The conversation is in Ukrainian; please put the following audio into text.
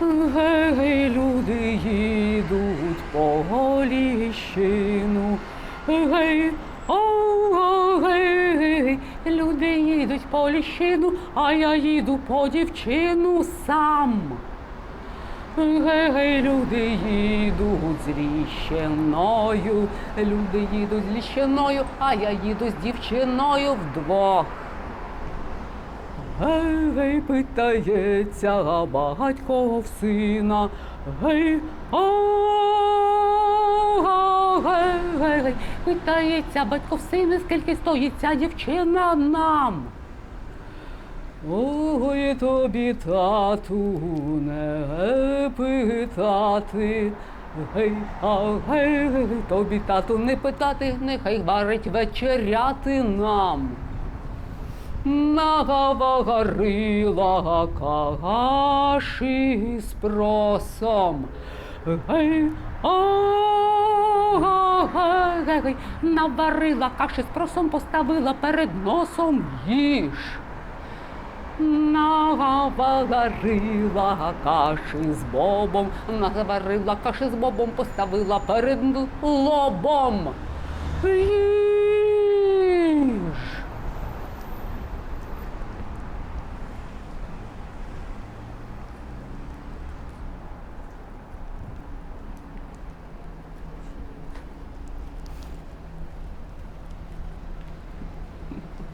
Гей, люди їдуть по голіщину. Гей, о, гей, люди їдуть по ліщину, а я їду по дівчину сам. Гей, люди їдуть з ліщиною, люди їдуть з ліщиною, а я їду з дівчиною вдвох. Гей, гей, питається батько сина. Гей, гей, питається батько в сина, скільки стоїть ця дівчина нам. Ой, тобі, тату, не питати. Гей, а гей, тобі, тату, не питати, нехай варить вечеряти нам. Наговорила каші з просом. Гей, гей, наварила каші з просом, поставила перед носом їж. Наварила каші з бобом, наварила каші з бобом, поставила перед лобом. Їж.